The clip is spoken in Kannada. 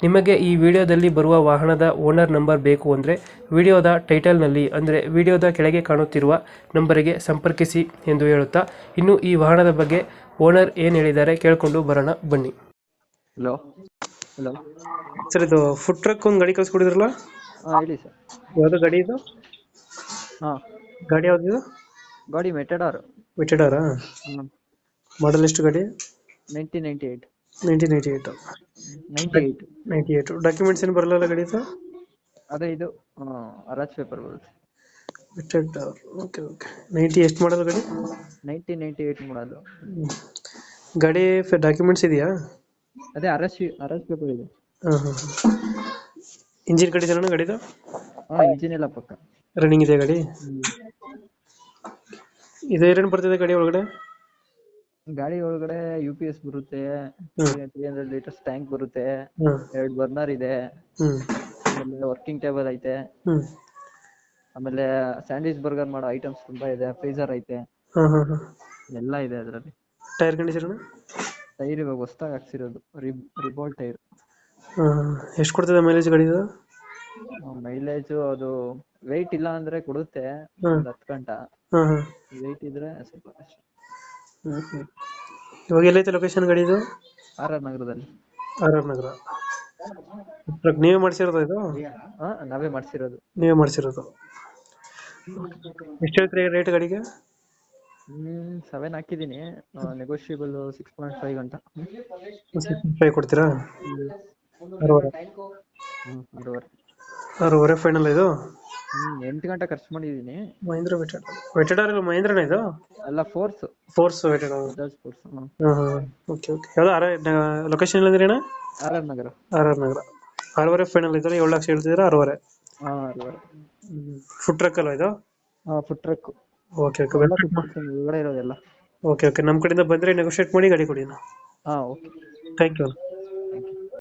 ನಿಮಗೆ ಈ ವಿಡಿಯೋದಲ್ಲಿ ಬರುವ ವಾಹನದ ಓನರ್ ನಂಬರ್ ಬೇಕು ಅಂದರೆ ವಿಡಿಯೋದ ಟೈಟಲ್ನಲ್ಲಿ ಅಂದರೆ ವಿಡಿಯೋದ ಕೆಳಗೆ ಕಾಣುತ್ತಿರುವ ನಂಬರಿಗೆ ಸಂಪರ್ಕಿಸಿ ಎಂದು ಹೇಳುತ್ತಾ ಇನ್ನು ಈ ವಾಹನದ ಬಗ್ಗೆ ಓನರ್ ಏನು ಹೇಳಿದ್ದಾರೆ ಕೇಳಿಕೊಂಡು ಬರೋಣ ಬನ್ನಿ. ಹಲೋ. ಹಲೋ. ಸರ್ ಇದು ಫುಡ್ ಟ್ರಕ್ ಒಂದು ಗಾಡಿ ಕಳಿಸ್ಕೊಡಿದ್ರಲ್ಲ? ಹಾಂ ಹೇಳಿ ಸರ್. ಯಾವುದು ಗಾಡಿ ಇದು? ಹಾಂ. ಗಾಡಿ ಯಾವುದು ಗಾಡಿ ಮೆಟಡಾರ್ ಮೆಟೆಡಾರಾ ಹಾಂ ಮಾಡಲ್ ಎಷ್ಟು ಗಾಡಿ? Nineteen ninety eight nineteen eighty eight ninety eight ninety eight documents ಏನು ಬರಲ್ಲ ಗಾಡಿ ಸರ್ ಅದೇ ಇದು ಅರಾಜ್ ಪೇಪರ್ ಬರುತ್ತೆ. ವಿಟೆಡಾರ್ ಓಕೆ ಓಕೆ ನೈಂಟಿ ಎಷ್ಟು ಮಾಡಲ್ ಗಾಡಿ ನೈನ್ಟೀನ್ ನೈಂಟಿ ಏಯ್ಟ್ ಮಾಡಲು. ಗಾಡಿ ಡಾಕ್ಯುಮೆಂಟ್ಸ್ ಇದೆಯಾ? ಅದೇ ಅರಾಜ್ ಅರಾಜ್ ಪೇಪರ್ ಇದೆ. ಹಾಂ ಹಾಂ ಇಂಜಿನ್ ಕಡೆ ಇದೆಯಣ್ಣ ಗಾಡಿದು ಹಾಂ ಇಂಜಿನ್ ಎಲ್ಲ ಪಕ್ಕ. ರನ್ನಿಂಗ್ ಇದೆ ಗಾಡಿ ಇದು ಏನೇನು ಬರ್ತಿದೆ ಗಾಡಿ ಒಳಗಡೆ? ಗಾಡಿ ಒಳಗಡೆ ಯು ಪಿ ಎಸ್ ಬರುತ್ತೆ. ತ್ರೀ ಹಂಡ್ರೆಡ್ ಲೀಟರ್ಸ್ ಟ್ಯಾಂಕ್ ಬರುತ್ತೆ ಎರಡು ಬರ್ನರ್ ಇದೆ ಆಮೇಲೆ ವರ್ಕಿಂಗ್ ಟೇಬಲ್ ಐತೆ ಆಮೇಲೆ ಸ್ಯಾಂಡ್ವಿಚ್ ಬರ್ಗರ್ ಮಾಡೋ ಐಟಮ್ಸ್ ತುಂಬಾ ಇದೆ ಫ್ರೀಜರ್ ಐತೆ. ಎಲ್ಲ ಇದೆ ಅದರಲ್ಲಿ. ಟೈರ್ ಕಂಡೀಷನ್ ಟೈರ್ ಇವಾಗ ಹೊಸದಾಗಿ ಹಾಕ್ಸಿರೋದು ರಿಬ್ ರಿಬೋಲ್ ಟೈರ್ ಎಷ್ಟು ಕೊಡ್ತದೆ ಮೈಲೇಜ್ ಗಾಡಿ ಮೈಲೇಜ್ ಅದು ವೆಯ್ಟ್ ಇಲ್ಲ ಅಂದ್ರೆ ಕೊಡುತ್ತೆ. ಒಂದ್ ಹತ್ತು ಗಂಟ. ವೆಯ್ಟ್ ಇದ್ರೆ ಸ್ವಲ್ಪ ಹ್ಞೂ ಹ್ಞೂ ಇವಾಗ ಎಲ್ಲೈತೆ ಲೊಕೇಶನ್ ಗಾಡಿದು? ಆರ್ ಆರ್ ನಗರದಲ್ಲಿ. ಆರ್ ಆರ್ ನಗರ ನೀವೇ ಮಾಡಿಸಿರೋದು ಇದು? ಹಾ ನಾವೇ ಮಾಡ್ಸಿರೋದು. ನೀವೇ ಮಾಡಿಸಿರೋದು. ಎಷ್ಟು ಹೇಳ್ತೀರಿ ರೇಟ್ ಗಾಡಿಗೆ? ಹ್ಮ್ ಸೆವೆನ್ ಹಾಕಿದೀನಿ. ನೆಗೋಷಿಯಬಲ್ ಸಿಕ್ಸ್ ಪಾಯಿಂಟ್ ಫೈವ್ ಗಂಟ ಫೈವ್ ಕೊಡ್ತೀರಾ? ಹ್ಮ್. ಅರವರೆ ಫೈನಲ್ ಇದು? ಹ್ಮ್ ಎಂಟು ಗಂಟೆ ಖರ್ಚು ಮಾಡಿದೀನಿ. ಮಹೇಂದ್ರ ವೆಟೆಡ್ ವೆಟೆಡಾರ್ ಇಲ್ಲ ಮಹೇಂದ್ರನ ಇದು? ಅಲ್ಲ ಫೋರ್ಸ್ ಫೋರ್ಸ್ ವೆಟೆಡ್ ಬಜಾಜ್ ಫೋರ್ಸ್ ಓಕೆ ಓಕೆ ಯಾವ್ದು ಆರ್ ಲೊಕೇಶನ್ ಇಲ್ಲಂದ್ರೆ ಅಣ್ಣ? R R Nagar. R R Nagar. ಆರೂವರೆ ಫೈನಲ್ ಇದ್ದಾರೆ ಏಳು ಲಕ್ಷ ಹೇಳ್ತಿದ್ರೆ ಆರೂವರೆ. ಹಾ ಆರೂವರೆ. ಫುಡ್ ಟ್ರಕ್ ಅಲ್ವಾ ಇದು? ಹಾ ಫುಡ್ ಟ್ರಕ್ ಓಕೆ ಓಕೆ ಒಳಗಡೆ ಇರೋದೆಲ್ಲ. ಓಕೆ ಓಕೆ ನಮ್ಮ ಕಡೆಯಿಂದ ಬಂದರೆ ನೆಗೋಷಿಯೇಟ್ ಮಾಡಿ ಗಾಡಿ ಕೊಡಿ ಹಾಂ ಓಕೆ ಥ್ಯಾಂಕ್ ಯು